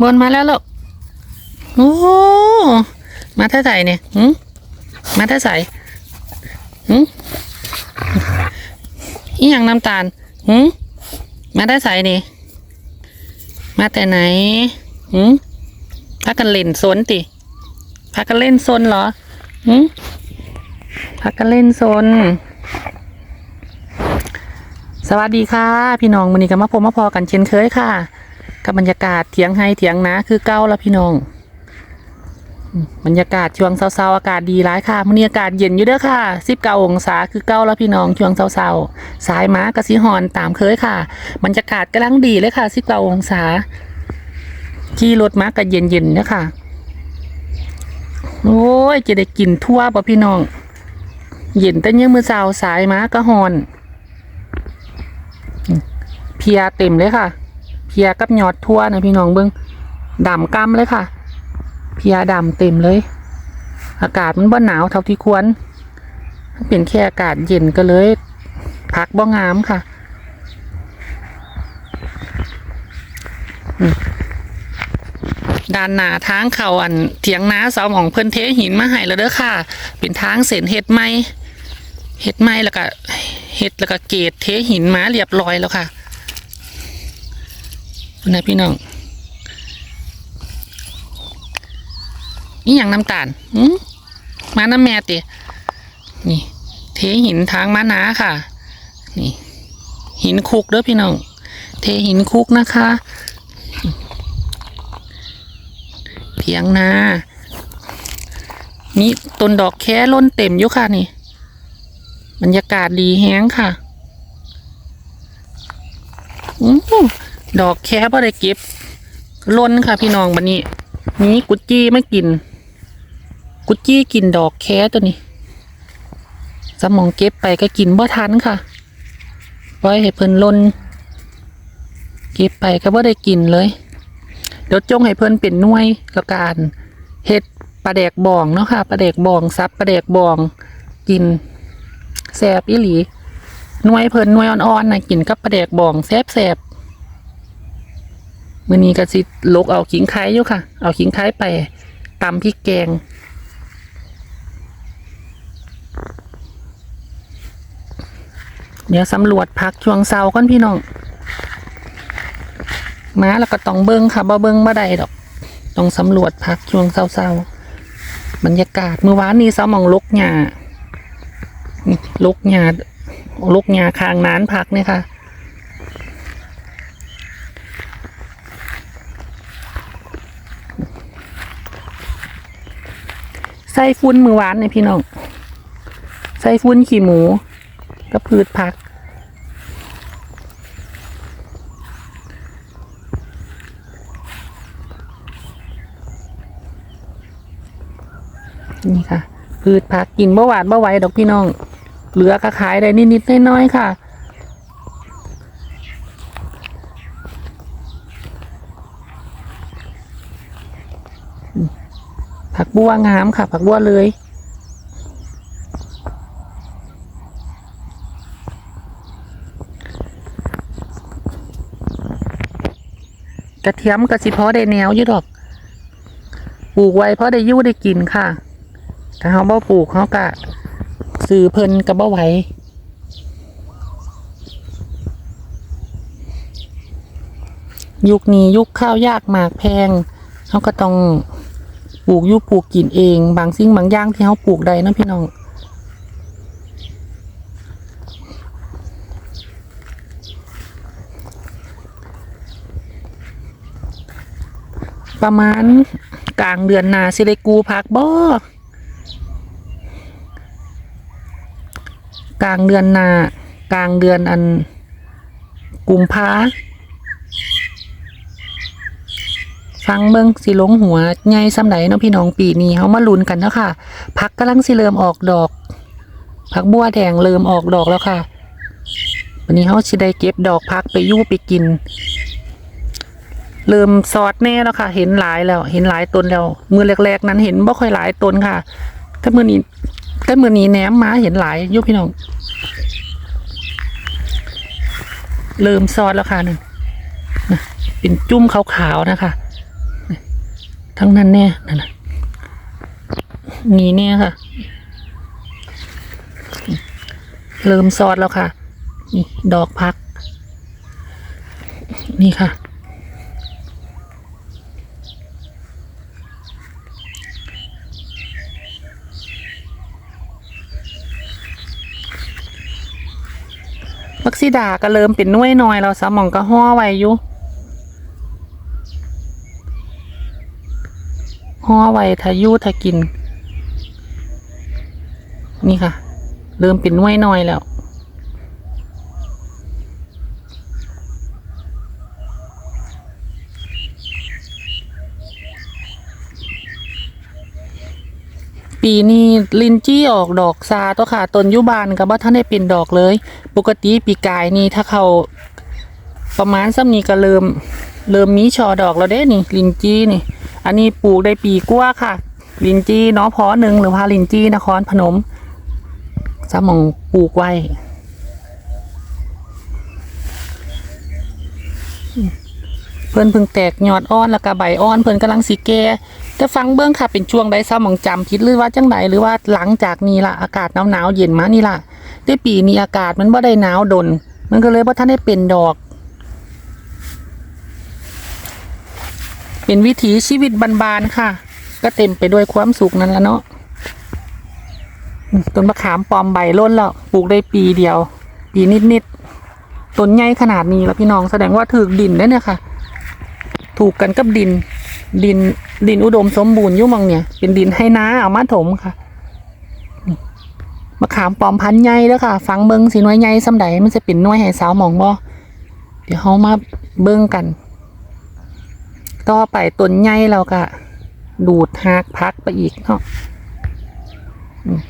บนมาแล้วลูกโอ้มาท่าไหร่เนี่ยหืมมาท่าไหร่หืมอีหยังน้ำตาลหืมมาท่าไหร่นี่มาแต่ไหนหืมพากันเล่นซนติพากันเล่นซนเหรอหืมพากันเล่นซนสวัสดีค่ะ พี่น้องมือนี้ก็มาพบมาพอกันเช่นเคยค่ะ กับบรรยากาศเถียงไฮเถียงนาคือเก้าแล้วพี่น้อง บรรยากาศช่วงเช้าๆอากาศดีร้ายค่ะมื้อนี้อากาศเย็นอยู่เด้อค่ะสิบเก้าองศาคือเก้าแล้วพี่น้องช่วงเช้าๆสายม้ากระสีหอนตามเคยค่ะ บรรยากาศกำลังดีเลยค่ะสิบเก้าองศาขี่รถม้าก็เย็นๆเด้อค่ะโอ้ยจะได้กินทั่วป่ะพี่น้อง เย็นแต่ยังมือเช้าสายม้าก็หอน เพียเต็มเลยค่ะ เพียกับยอดทั่วนะพี่น้องเบิ้งดำกล้ำเลยค่ะ เพียดำเต็มเลย อากาศมันบ่หนาวเท่าที่ควรเป็นแค่อากาศเย็นก็เลยพักบ่งามค่ะด้านหน้าทางเขาอันเถียงนาเสาหมองเพิ่นเทหินมาให้แล้วเด้อค่ะ เป็นทางเส้นเฮ็ดไม้เฮ็ดไม้แล้วก็เฮ็ดแล้วก็เกตเทหินมาเรียบร้อยแล้วค่ะ นะพี่น้องนี่อย่างน้ำตาลหืมาน้ำแม่ตินี่ เทหินทางมานาค่ะ นี่ หินคุกเด้อพี่น้อง เทหินคุกนะคะเถียงนานี่ต้นดอกแค่ล้นเต็มอยู่ค่ะนี่ บรรยากาศดีแห้งค่ะ อือ ดอกแค่พอได้เก็บล้นค่ะพี่น้องบันนี้นี่กุจจี้ไม่กิน กุจจี้กินดอกแค่ตัวนี้ สมองเก็บไปก็กินบ่ทันค่ะปล่อยให้เพิ่นล้นเก็บไปก็บ่ได้กินเลย เดี๋ยวจงให้เพิ่นเป็นน่วยล้วการเฮ็ดปลาแดกบองเนาะค่ะปลาแดกบองซับปลาแดกบองกินแซบอีหลีน่วยเพิ่นน่วยอ่อนๆนะกินกับปลาแดกบองแซบแซบ มื้อนี้ก็สิลกเอาขิงไข่อยู่ค่ะ เอาขิงไข่ไปตำพริกแกง เดี๋ยวสำรวจพักช่วงเช้าก่อนพี่น้องมาแล้วก็ต้องเบิ้งค่ะบ่เบิ้งบ่ได้ดอก ต้องสำรวจพักช่วงเช้าๆบรรยากาศเมื่อวานนี้เช้ามองลกหญ้าลกหญ้าลูกยาคางนานพักเนี่ยค่ะ ใส่ฟุ้นมือหวานเนี่ยพี่น้อง ใส่ฟุ้นขี้หมูกับพืชผัก นี่ค่ะ พืชผักกินเมื่อวานเมื่อไหวดอกพี่น้อง เหลือก็ขายได้นิดๆน้อยๆค่ะ ผักบัวงามค่ะ ผักบัวเลยกระเทียมกระสิพาะได้แนวยู่ดอกปลูกไว้เพราะได้ยู่ได้กินค่ะถ้าเขาบ่ปลูกเขากะซื้อเพิ่นกับบ่ไหวยุคนี้ยุคข้าวยากหมากแพงเขาก็ต้อง ปลูกอยุปลูกกินเอง บางสิ่งบางอย่างที่เขาปลูกได้นะพี่น้องประมาณกลางเดือนนาสิได้กูพักบ่กลางเดือนนากลางเดือนอันกุมภา ฟังเบิ่งสิลงหัวใหญ่ซ้ำไหนเนาะพี่น้องปีนี้เฮามาลุ้นกันเนาะค่ะผักกำลังสิเริ่มออกดอกผักบัวแดงเริ่มออกดอกแล้วค่ะ วันนี้เฮาสิได้เก็บดอกผักไปยู่ไปกิน เริ่มสอดแน่แล้วค่ะ เห็นหลายแล้ว เห็นหลายต้นแล้วมือแรกๆ นั้นเห็นบ่ค่อยหลายต้นค่ะถ้ามือนี้แต่มือนี้แหนมมาเห็นหลายยุพี่น้องเริ่มซอสแล้วค่ะนั่นนะเป็นจุ้มขาวๆนะคะ ทั้งนั้นแน่นั่นน่ะมีแน่ค่ะ เริ่มซอดแล้วค่ะ นี่ดอกพัก นี่ค่ะ มักซิดาก็เริ่มเป็นน้วยน้อยแล้วสมองก็ห่อไว้อยู่ ห่อไว้ทายุทากิน นี่ค่ะ เริ่มเป็นหน้วยน้อยแล้ว ปีนี้ลินจี้ออกดอกซาตัวค่ะต้นยุบานกับว่าท่านได้เป็นดอกเลย ปกติปีกายนี่ถ้าเขาประมาณสักนี้ก็เริ่มเริ่มมีช่อดอกแล้วเด้นี่ลินจี้นี่ อันนี้ปลูกได้ปีกว่าค่ะ ลินจี้เนาะพอหนึ่งหรือว่าลินจี้นครพนมสมองปลูกไว้เพิ่อนเพิ่งแตกยอดอ่อนแล้วก็ใบอ่อนเพิ่อนกำลังสิแก่แต่ฟังเบื้องค่ะเป็นช่วงใดซ้ำมองจำผิดหรือว่าจังไดหรือว่าหลังจากนี้ล่ะอากาศหนาวๆเย็นมานี่ล่ะได้ปีนี้อากาศมันบ่ได้หนาวดน มันก็เลยบ่าทันได้เป็นดอก เป็นวิถีชีวิตบานๆค่ะ ก็เต็มไปด้วยความสุขนั่นละเนาะต้นมะขามปลอมใบล้นแล้วปลูกได้ปีเดียว ปีนิดๆต้นใหญ่ขนาดนี้แล้วพี่น้องแสดงว่าถูกดินได้เนี่ยค่ะ ถูกกันกับดิน ดินดินอุดมสมบูรณ์ยุ่มองเนี่ย เป็นดินให้น้าเอามาถมค่ะมะขามปลอมพันธุ์ใหญ่แล้วค่ะ ฟังเบิงสีน้อยใหญ่สำใดมันจะเป็นน้อยให้สาวหมองบ่เดี๋ยวเขามาเบิ่งกัน ต่อไปต้นใหญ่เราก็ดูดหักพักไปอีกเนาะอืม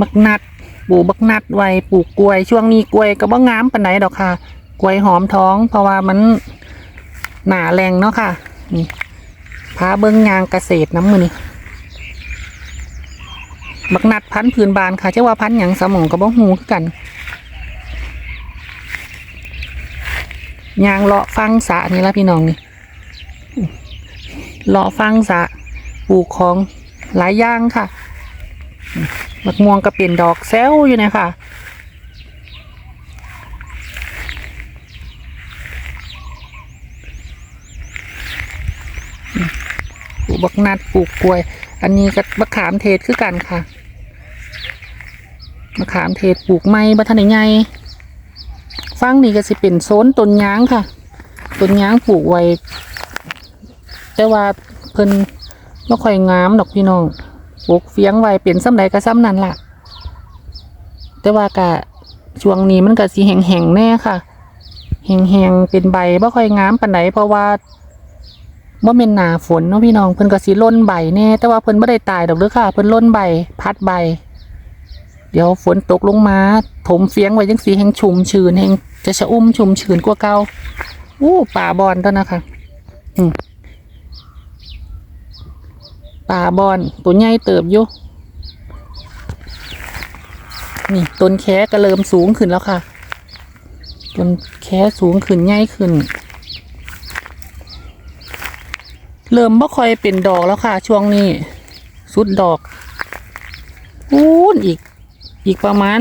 มักนัดปลูกบักนัดไว้ปลูกกล้วย ช่วงนี้กล้วยก็บ่งามปานไหนดอกค่ะ กล้วยหอมท้อง เพราะว่ามันหนาแรงเนาะค่ะนี่พาเบิ้งยางเกษตรน้ำมือนี่บักนัดพันธุ์พื้นบานค่ะเจ้าว่าพันธุ์หยังสมองก็บ่ฮู้คือกัน ยางเลาะฟังสะนี่ละพี่น้องนี่เลาะฟังสะปลูกของหลายอย่างค่ะมักม่วงก็เป็นดอกแซวอยู่นยคะปลูกบักนัดปลูกกล้วย อันนี้ก็มะขามเทศคือกันค่ะมะขามเทศปลูกไม้บัทนได้ใหญ่ ฟังนี่ก็สิเป็นโซนต้นยางค่ะต้นยางปลูกไว้ แต่ว่าเพิ่นไม่ค่อยงามดอกพี่น้องปลูกเฟียงไว้เป็นซ้ำใดก็ซ้ำนั่นล่ะ แต่ว่ากะช่วงนี้มันก็สีแห้งๆแน่ค่ะแห้งๆเป็นใบบ่ค่อยงามปานใดเพราะว่าบ่แม่นหนาฝนเนาะพี่น้องเพิ่นก็สิล่นใบแน่แต่ว่าเพิ่นบ่ได้ตายดอกเด้อค่ะ เพิ่นล่นใบ พัดใบ เดี๋ยวฝนตกลงมา ถมเฟียงไว้จังสีแห้งชุ่มชื้นแห้งจะชะอุ้มชุ่มชื้นกว่าเก่าอู้ป่าบอนตัวนะคะอืมป่าบอนตัวใหญ่เติบอยู่นี่ต้นแค่ก็เริ่มสูงขึ้นแล้วค่ะต้นแค่สูงขึ้นใหญ่ขึ้น เริ่มบ่ค่อยเป็นดอกแล้วค่ะ ช่วงนี้ สุดดอกอูนอีก อีกประมาณ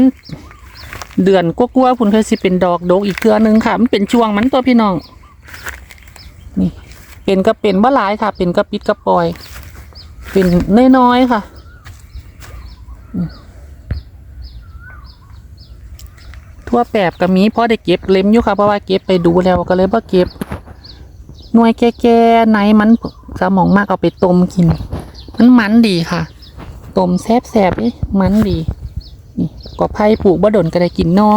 เดือนกว่าๆคุณเคยสิเป็นดอกดกอีกเทือนึงค่ะ มันเป็นช่วงมันตัวพี่น้อง นี่เป็นก็เป็นบ่หลายค่ะ เป็นก็ปิดก็ปล่อย เป็นน้อยๆค่ะทั่วแปบก็มีพอได้เก็บเล็มอยู่ค่ะเพราะว่าเก็บไปดูแล้วก็เลยบ่เก็บหน่วยแก่ๆไหนมันสมองมากเอาไปต้มกิน มันมันดีค่ะต้มแซ่บๆเอ๊ะมันดี นี่ก็ไผ่ปลูกบ่ดนก็ได้กินนอ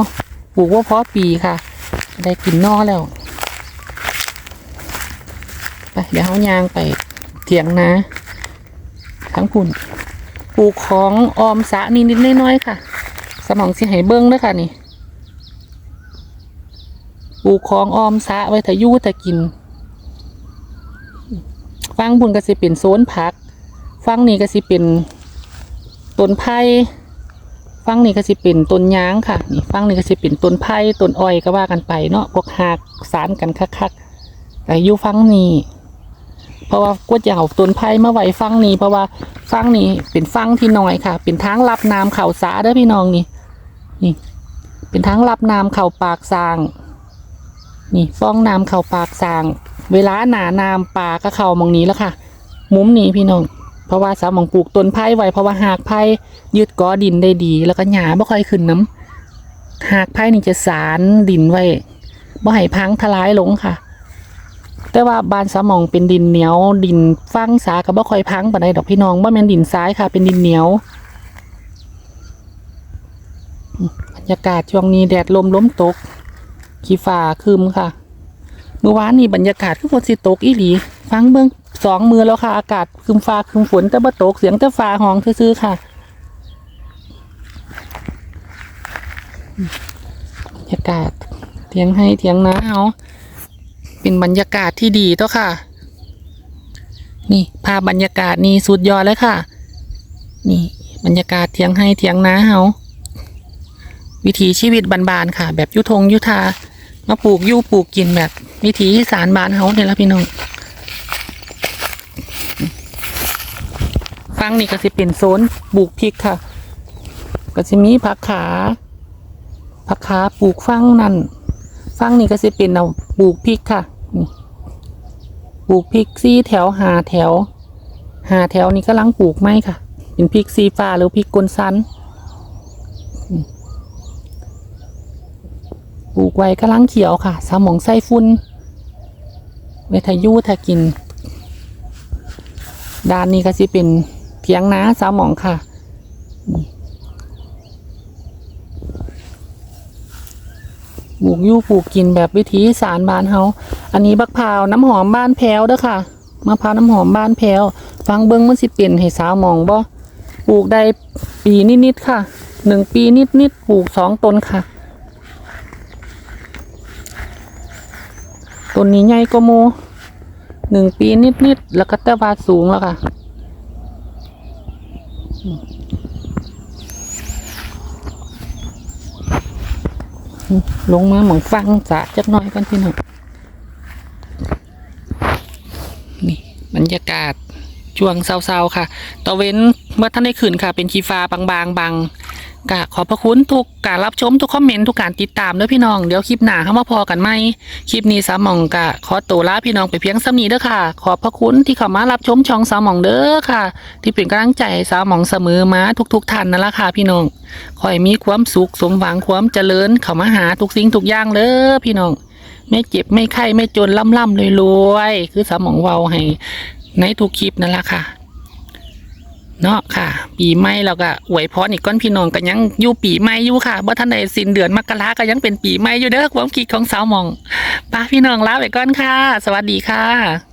ปลูกว่าเพาะปีค่ะ ได้กินนอแล้วไปเดี๋ยวเขายางไปเถียงนะ ทั้งคุณปลูกของออมสะนิดน้อยๆค่ะ สมองสิให้เบิ้งด้วยค่ะนี่ปลูกของออมสะไว้ถ้ายู่ถ้ากินฟังบุญก็สิเป็นโซนผัก ฟังนี่ก็สิเป็นต้นไผ่ ฟังนี่ก็สิเป็นต้นยางค่ะนี่ฟังนี่ก็สิเป็นต้นไผ่ต้นอ้อยก็ว่ากันไปเนาะพวกหากสารกันคักๆแต่อยู่ฟังนี่เพราะว่ากวดจะเอาต้นไผ่มาไว้ฟังนี่เพราะว่าฟังนี่เป็นฟังที่น้อยค่ะ เป็นทางรับน้ำเข่าสาเด้อพี่น้องนี่นี่ เป็นทางรับน้ำเข่าปากสางนี่ฟ้องน้ำเข่าปากสาง เวลาหนาน้ำปลาก็เข่ามองนี้แล้วค่ะ มุมนี้พี่น้อง ราะว่าสาวหมองปลูกต้นไผ่ไว้เพราะว่าหากไผ่ยึดกอดินได้ดี แล้วก็หญ้าบ่ค่อยขึ้นน้ำหากไผ่นี่จะสารดินไว้บ่ให้พังทลายลงค่ะ แต่ว่าบานสาวหมองเป็นดินเหนียว ดินฟังสาก็บ่ค่อยพังปานใดดอกพี่น้องบ่แม่นดินทรายค่ะ เป็นดินเหนียวบรรยากาศช่วงนี้แดดลมล้มตกขี้ฟ้าครึมค่ะ เมื่อวานนี้บรรยากาศคือฝนสิตกอีหลี ฟังเบิ่ง สองมือแล้วค่ะ อากาศคึมฟ้าคึมฝนแต่บ่ตกเสียงแต่ฟ้าห้องซื่อๆค่ะบรรยากาศเทียงให้เทียงนาเอาเป็นบรรยากาศที่ดีตัวค่ะ นี่ภาพบรรยากาศนี่สุดยอดเลยค่ะ นี่ บรรยากาศเทียงให้เทียงนาเอาวิถีชีวิตบานๆค่ะ แบบยุทงยุทามาปลูกยู่ปลูกกินแบบ วิถีสานบานเฮาเนี่ยละพี่น้อง ฟังนี่ก็สิเป็นโซนปลูกพริกค่ะ ก็สิมีผักขาผักขาปลูกฟังนั่นฟังนี่ก็สิเป็นเอาปลูกพริกค่ะปลูกพริกซี่แถวหาแถวหาแถวนี่ก็ลังปลูกไม้ค่ะ เป็นพริกซีฟ้าหรือพริกกลสันปลูกไว้กำลังเขียวค่ะ สมองไส้ฟุ้นเวทายุถ้ากิน ด้านนี้ก็สิเป็น เพียงนาสาวหมองค่ะ ปลูกยู่ปลูกกินแบบวิถีสารบ้านเฮา อันนี้บักพร้าวน้ำหอมบ้านแพรวเด้อค่ะ มะพร้าวน้ำหอมบ้านแพรวฟังเบิ้งมันสิเป็นให้สาวหมองบ่ ปลูกได้ปีนิดๆค่ะ หนึ่งปีนิดๆปลูกสองต้นค่ะต้นนี้ใหญ่กว่าโมหนึ่งปีนิดๆแล้วก็แต่ว่าสูงแล้วค่ะ ลงมาหมองฟังสะจักหน่อยกันพี่น้องนี่บรรยากาศช่วงเศร้าๆค่ะตะเว้นเมื่อท่านได้ขึ้นค่ะ เป็นชีฟ้าบางๆบาง กะขอบพระคุณทุกการรับชมทุกคอมเมนต์ทุกการติดตามด้วยพี่น้องเดี๋ยวคลิปหน้าเข้ามาพอกันไหมคลิปนี้สามหมองกะขอตัวลาพี่น้องไปเพียงสำนีเด้อค่ะ ขอบพระคุณที่เข้ามารับชมช่องสามหมองเด้อค่ะ ที่เป็นกำลังใจสามหมองเสมอมาทุก ๆท่านนั่นละค่ะพี่น้องขอให้มีความสุขสมหวังความเจริญเข้ามาหาทุกสิ่งทุกอย่างเด้อพี่น้องไม่เจ็บไม่ไข้ไม่จนล่ำล่ำรวยรวยคือสามหมองเว้าให้ในทุกคลิปนั่นละค่ะ เนาะค่ะ ปีใหม่เราก็อวยพรอีกก้อนพี่น้องก็ยังอยู่ปีใหม่อยู่ค่ะบ่ทันใดสิ้นเดือนมกราก็ยังเป็นปีใหม่อยู่เด้อความคิดของสาวหมองป้าพี่น้องลาไปก่อนค่ะ สวัสดีค่ะ